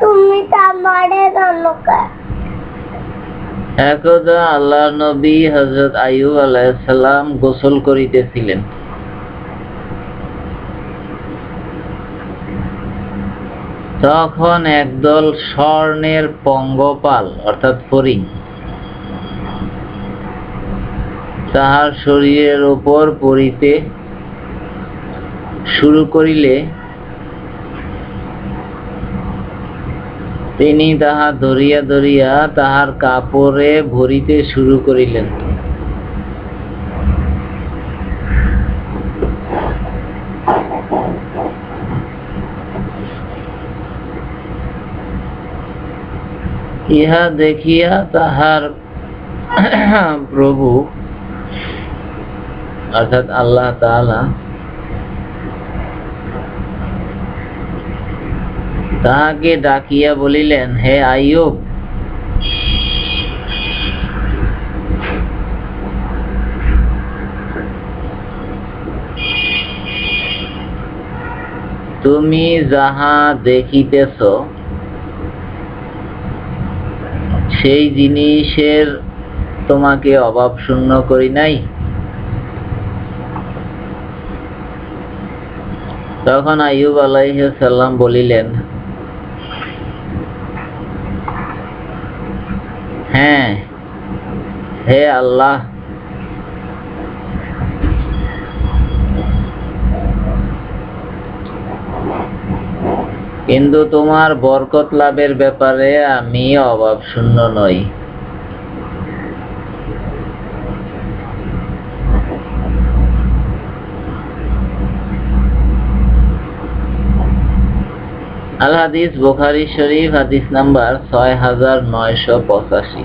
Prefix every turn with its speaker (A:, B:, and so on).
A: তুমি তো জানোকা
B: একদা আল্লাহ নবী গোসল করিতেছিলেন। তখন একদল স্বর্ণের পঙ্গপাল, অর্থাৎ ফরিং তাহার শরীরের উপর পড়িতে শুরু করিলে তিনি তাহা ধরিয়া ধরিয়া তাহার কাপড়ে ভরিতে শুরু করিলেন। ইহা দেখিয়া তাহার প্রভু, অর্থাৎ আল্লাহ তাআলা তাহাকে ডাকিয়া বলিলেন, হে আইয়ুব, তুমি যাহা দেখিতেছ, সেই জিনিসের তোমাকে অভাব শূন্য করি নাই? তখন আইয়ুব আলাইহিস সালাম বলিলেন হ্যাঁ। হে আল্লাহ। কিন্তু তোমার বরকত লাভের ব্যাপারে আমি অভাব শূন্য নই। আল হাদিস বুখারী শরীফ হাদিস নাম্বার ছয় হাজার নয়শো পঁচাশি।